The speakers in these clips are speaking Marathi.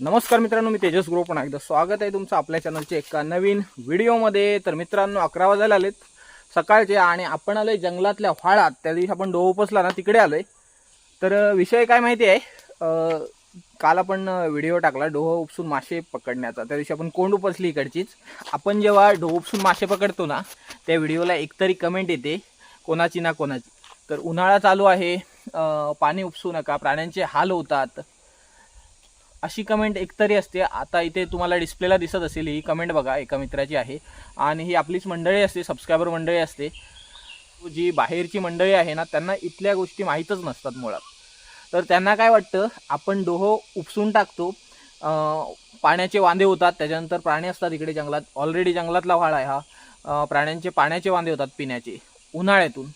नमस्कार मित्रांनो मी तेजस ग्रुप. पण एकदा स्वागत आहे तुमचं आपल्या चॅनलच्या एका नवीन व्हिडिओमध्ये. तर मित्रांनो अकरा वाजायला आलेत. सकाळचे आणि आपण आलोय जंगलातल्या व्हाळात. त्या दिवशी आपण डोह उपसला ना तिकडे आलोय. तर विषय काय माहिती आहे? काल आपण व्हिडिओ टाकला डोह उपसून मासे पकडण्याचा. त्या दिवशी आपण कोंड उपसली इकडचीच. आपण जेव्हा डोह उपसून मासे पकडतो ना त्या व्हिडिओला एकतरी कमेंट येते कोणाची ना कोणाची. तर उन्हाळा चालू आहे. पाणी उपसू नका प्राण्यांचे हाल होतात. अशी कमेंट एकतरी असते. आता इथे तुम्हाला डिस्प्लेला दिसत असेल ही कमेंट बघा एका मित्राची आहे. आणि ही आपलीच मंडळी असते सबस्क्रायबर मंडळी असते. जी बाहेरची मंडळी आहे ना त्यांना इथल्या गोष्टी माहीतच नसतात मुळात. तर त्यांना काय वाटतं आपण डोह उपसून टाकतो. पाण्याचे वांदे होतात त्याच्यानंतर प्राणी असतात इकडे जंगलात. ऑलरेडी जंगलातला व्हाळ आहे हा. प्राण्यांचे पाण्याचे वांदे होतात पिण्याचे उन्हाळ्यातून.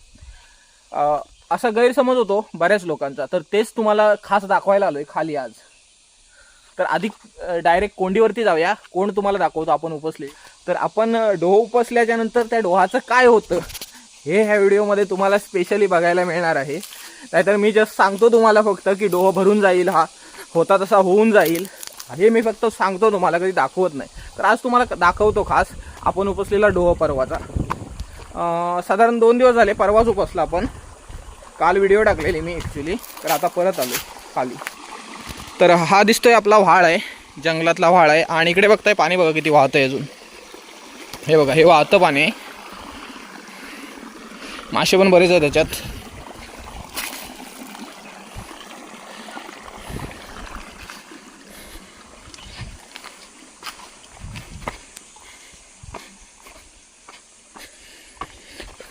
असा गैरसमज होतो बऱ्याच लोकांचा. तर तेच तुम्हाला खास दाखवायला आलो आहे खाली आज. तर आधी डायरेक्ट कोंडीवरती जाऊया. कोण तुम्हाला दाखवतो आपण उपसले. तर आपण डोह उपसल्याच्या नंतर त्या डोहाचं काय होतं हे ह्या व्हिडिओमध्ये तुम्हाला स्पेशली बघायला मिळणार आहे. नाहीतर मी जस्ट सांगतो तुम्हाला फक्त की डोह भरून जाईल हा. होता तसा होऊन जाईल. हे मी फक्त सांगतो तुम्हाला कधी दाखवत नाही. तर आज तुम्हाला दाखवतो खास आपण उपसलेला डोह परवाचा. साधारण दोन दिवस झाले परवाच उपसला आपण. काल व्हिडिओ टाकलेली मी ॲक्च्युली तर आता परत आलो खाली. तर हा दिसतोय आपला व्हाळ आहे जंगलातला व्हाळ आहे. आणि इकडे बघताय पाणी बघा किती वाहतंय अजून. हे बघा हे वाहतं पाणी आहे. मासे पण बरेच आहेत त्याच्यात.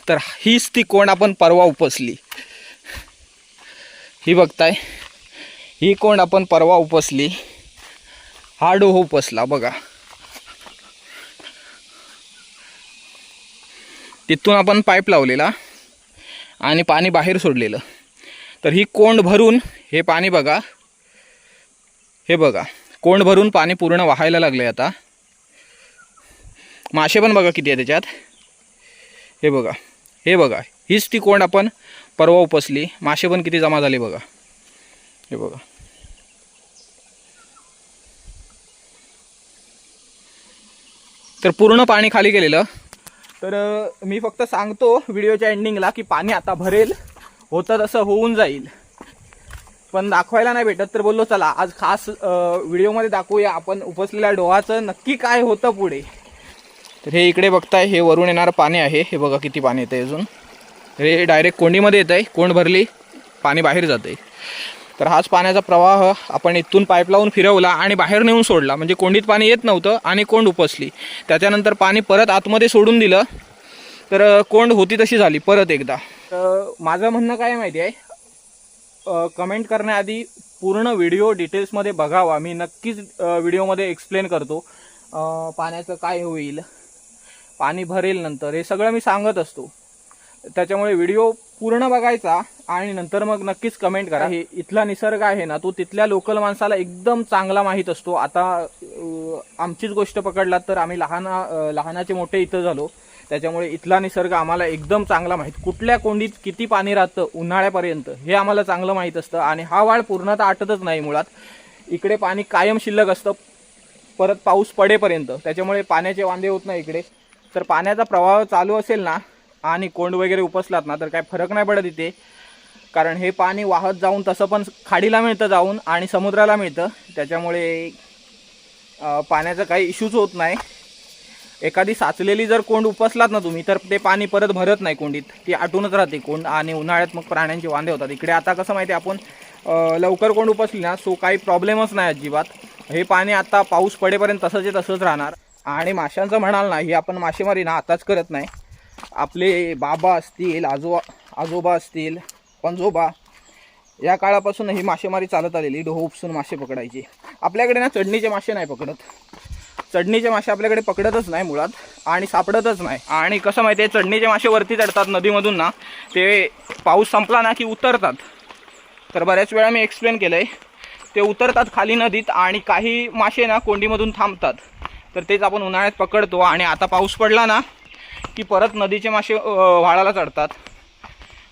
तर हीच ती कोण आपण परवा उपसली. ही बघताय. ही कोण आपण परवा उपसली? हा डोह उपसला बघा. तिथून आपण पाईप लावलेला आणि पाणी बाहेर सोडलेलं. तर ही कोंड भरून हे पाणी बघा. हे बघा कोंड भरून पाणी पूर्ण वाहायला लागले आता. मासे पण बघा किती आहे त्याच्यात. हे बघा हे बघा हीच ती कोंड आपण परवा उपसली. मासे पण किती जमा झाले बघा. हे बघा. तर पूर्ण पाणी खाली गेलेलं. तर मी फक्त सांगतो व्हिडिओच्या एंडिंगला की पाणी आता भरेल होतं तसं होऊन जाईल. पण दाखवायला नाही भेटत तर बोललो चला आज खास व्हिडिओमध्ये दाखवूया आपण उपसलेल्या डोहाचं नक्की काय होतं पुढे. तर हे इकडे बघताय हे वरून येणारं पाणी आहे. हे बघा किती पाणी येतं अजून. हे डायरेक्ट कोंडीमध्ये येत आहे कोंड भरली पाणी बाहेर जाते तर हाच पाण्याचा प्रवाह आपण इथून पाईप लावून फिरवला आणि बाहेर नेऊन सोडला. म्हणजे कोंडीत पाणी येत नव्हतं आणि कोंड उपसली. त्याच्यानंतर पाणी परत आतमध्ये सोडून दिलं. तर कोंड होती तशी झाली परत एकदा. तर माझं म्हणणं काय माहिती आहे? कमेंट करण्याआधी पूर्ण व्हिडिओ डिटेल्समध्ये बघावा. मी नक्कीच व्हिडिओमध्ये एक्सप्लेन करतो पाण्याचं काय होईल. पाणी भरेल नंतर. हे सगळं मी सांगत असतो. त्याच्यामुळे व्हिडिओ पूर्ण बघायचा आणि नंतर मग नक्कीच कमेंट करा. हे इथला निसर्ग आहे ना तो तिथल्या लोकल माणसाला एकदम चांगला माहीत असतो. आता आमचीच गोष्ट पकडलात तर आम्ही लहान लहानाचे मोठे इथं झालो. त्याच्यामुळे इथला निसर्ग आम्हाला एकदम चांगला माहीत. कुठल्या कोंडीत किती पाणी राहतं उन्हाळ्यापर्यंत हे आम्हाला चांगलं माहीत असतं. आणि हा वाळ पूर्णतः आटतच नाही मुळात. इकडे पाणी कायम शिल्लक असतं. परत पाऊस पडेपर्यंत. त्याच्यामुळे पाण्याचे वांदे होत नाही इकडे. तर पाण्याचा प्रवाह चालू असेल ना आणि कोंड वगैरे उपसलात ना तर काय फरक नाही पडत इथे. कारण हे पाणी वाहत जाऊन तसं पण खाडीला मिळतं जाऊन आणि समुद्राला मिळतं. त्याच्यामुळे पाण्याचा काही इश्यूज होत नाही. एखादी साचलेली जर कोंड उपसलात ना तुम्ही तर ते पाणी परत भरत नाही कोंडीत. ती आटूनच राहते कोंड आणि उन्हाळ्यात मग प्राण्यांचे वांदे होतात. इकडे आता कसं माहिती आहे आपण लवकर कोंड उपसली ना सो काही प्रॉब्लेमच नाही अजिबात. हे पाणी आता पाऊस पडेपर्यंत तसंच आहे तसंच राहणार. आणि माशांचं म्हणाल ना ही आपण मासेमारी ना आताच करत नाही. आपले बाबा असतील आजोबा आजोबा असतील पंजोबा या काळापासून ही मासेमारी चालत आलेली डोह उपसून मासे पकडायची. आपल्याकडे ना चढणीचे मासे नाही पकडत. चढणीचे मासे आपल्याकडे पकडतच नाही मुळात आणि सापडतच नाही. आणि कसं माहिती आहे चढणीचे मासे वरती चढतात नदीमधून ना ते पाऊस संपला ना की उतरतात. तर बऱ्याच वेळा मी एक्सप्लेन केलं आहे ते उतरतात खाली नदीत आणि काही मासे ना कोंडीमधून थांबतात. तर तेच आपण उन्हाळ्यात पकडतो आणि आता पाऊस पडला ना की परत नदीचे मासे व्हाळाला चढतात.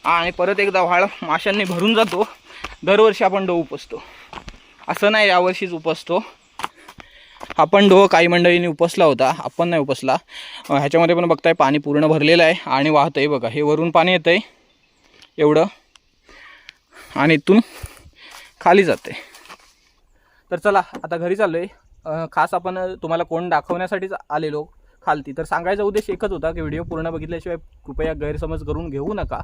आणि परत एकदा व्हाळ माशांनी भरून जातो. दरवर्षी आपण डो उपसतो. असं नाही यावर्षीच उपसतो. आपण डोह काही मंडळींनी उपसला होता. आपण नाही उपसला. ह्याच्यामध्ये पण बघताय पाणी पूर्ण भरलेलं आहे आणि वाहतं आहे बघा. हे वरून पाणी येतं आहे एवढं. आणि इथून खाली जाते. तर चला आता घरी चाललो आहे खास आपण तुम्हाला कोण दाखवण्यासाठीच आलेलो. खालती. तर सांगायचा उद्देश एकच होता की व्हिडिओ पूर्ण बघितल्याशिवाय कृपया गैरसमज करून घेऊ नका.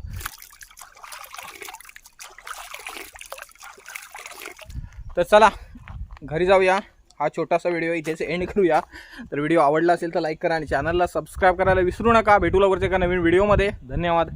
तर चला घरी जाऊया. हा छोटासा व्हिडिओ इथेच एंड करूया. तर व्हिडिओ आवडला असेल तर लाईक करा आणि चॅनलला सबस्क्राईब करायला विसरू नका. भेटू लवकरच एका नवीन व्हिडिओमध्ये. धन्यवाद.